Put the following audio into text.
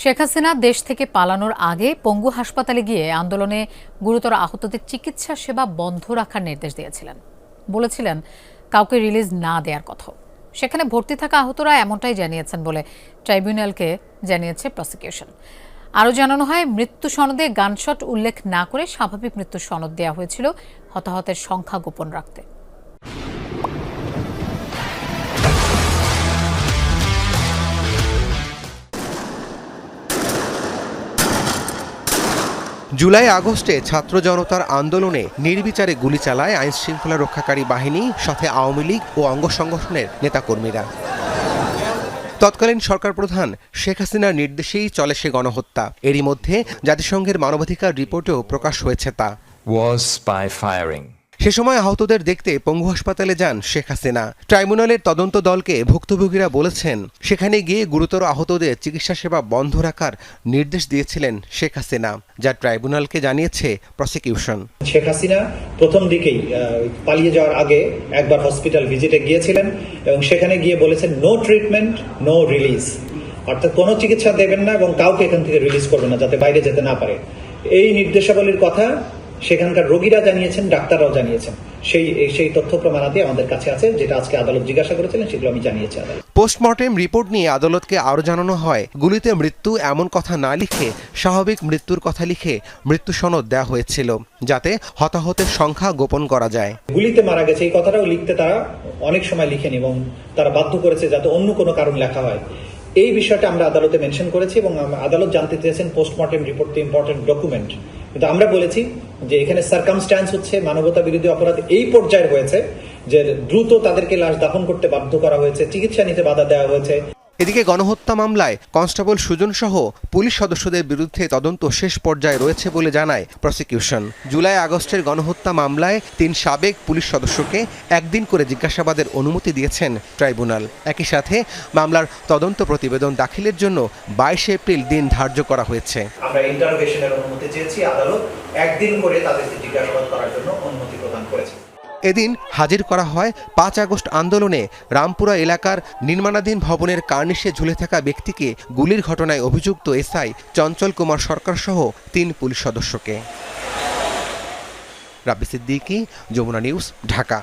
শেখ হাসিনা দেশ থেকে পালানোর আগে পঙ্গু হাসপাতালে গিয়ে আন্দোলনে গুরুতর আহতদের চিকিৎসা সেবা বন্ধ রাখার নির্দেশ দিয়েছিলেন। বলেছিলেন, কাউকে রিলিজ না দেওয়ার কথা। সেখানে ভর্তি থাকা আহতরা এমনটাই জানিয়েছেন বলে ট্রাইব্যুনালকে জানিয়েছে প্রসিকিউশন। আরও জানানো হয়, মৃত্যু সনদে গানশট উল্লেখ না করে স্বাভাবিক মৃত্যু সনদ দেওয়া হয়েছিল, হতাহতের সংখ্যা গোপন রাখতে। জুলাই আগস্টে ছাত্র জনতার আন্দোলনে নির্বিচারে গুলি চালায় আইন শৃঙ্খলা রক্ষাকারী বাহিনী, সাথে আওয়ামী লীগ ও অঙ্গ সংগঠনের নেতাকর্মীরা। তৎকালীন সরকার প্রধান শেখ হাসিনার নির্দেশেই চলে সে গণহত্যা। এরই মধ্যে জাতিসংঘের মানবাধিকার রিপোর্টেও প্রকাশ হয়েছে তা. সে সময় আহতদের দেখতে পঙ্গু হাসপাতালে যান শেখ হাসিনা। ট্রাইব্যুনালের তদন্ত দলকে ভুক্তভোগীরা বলেছেন, সেখানে গিয়ে গুরুতর আহতদের চিকিৎসা সেবা বন্ধ রাখার নির্দেশ দিয়েছিলেন শেখ হাসিনা, যা ট্রাইব্যুনালকে জানিয়েছে প্রসিকিউশন। শেখ হাসিনা প্রথম দিকেই পালিয়ে যাওয়ার আগে একবার হসপিটাল ভিজিটে গিয়েছিলেন এবং সেখানে গিয়ে বলেছেন নো ট্রিটমেন্ট নো রিলিজ অর্থাৎ কোনো চিকিৎসা দেবেন না এবং কাউকে এখান থেকে রিলিজ করবেন না যাতে বাইরে যেতে না পারে। এই নির্দেশাবলীর কথা সেখানকার রোগীরা জানিয়েছেন ডাক্তাররাও জানিয়েছেন। সেই সেই তথ্য প্রমাণাদি আমাদের কাছে আছে যেটা আজকে আদালত জিজ্ঞাসা করেছিলেন সেগুলো আমি জানিয়েছি আদালত। পোস্টমর্টেম রিপোর্ট নিয়ে আদালতকে আরও জানানো হয় গুলিতে মৃত্যু এমন কথা না লিখে স্বাভাবিক মৃত্যুর কথা লিখে মৃত্যু সনদ দেওয়া হয়েছিল যাতে হতাহতের সংখ্যা গোপন করা যায়। গুলিতে মারা গেছে এই কথাটাও লিখতে তারা অনেক সময় লিখেন এবং তারা বাধ্য করেছে যাতে অন্য কোনো কারণ লেখা হয়। এই বিষয়টা আমরা আদালতে মেনশন করেছি এবং আদালত জানতে চেয়েছেন পোস্টমর্টেম রিপোর্ট ইম্পর্টেন্ট ডকুমেন্ট। কিন্তু আমরা বলেছি যে এখানে সার্কামস্ট্যান্স হচ্ছে, মানবতা বিরোধী অপরাধ এই পর্যায়ে হয়েছে যে দ্রুত তাদেরকে লাশ দাফন করতে বাধ্য করা হয়েছে, চিকিৎসা নিতে বাধা দেওয়া হয়েছে। এদিকে গণহত্যা মামলায় কনস্টেবল সুজন সহ পুলিশ সদস্যদের বিরুদ্ধে তদন্ত শেষ পর্যায়ে রয়েছে বলে জানায় প্রসিকিউশন। জুলাই আগস্টের গণহত্যা মামলায় তিন সাবেক পুলিশ সদস্যকে একদিন করে জিজ্ঞাসাবাদের অনুমতি দিয়েছেন ট্রাইব্যুনাল। একই সাথে মামলার তদন্ত প্রতিবেদন দাখিলের জন্য বাইশে এপ্রিল দিন ধার্য করা হয়েছে। আমরা ইন্টারোগেশনের অনুমতি চেয়েছি আদালত একদিন করে তাদেরকে জিজ্ঞাসাবাদ করার জন্য অনুমতি প্রদান করেছে এদিন হাজির করা হয় পাঁচ আগস্ট আন্দোলনে রামপুরা এলাকার নির্মাণাধীন ভবনের কার্নিশে ঝুলে থাকা ব্যক্তিকে গুলির ঘটনায় অভিযুক্ত এসআই চঞ্চল কুমার সরকার সহ তিন পুলিশ সদস্যকে। রাব্বি সিদ্দিকি, যমুনা নিউজ, ঢাকা।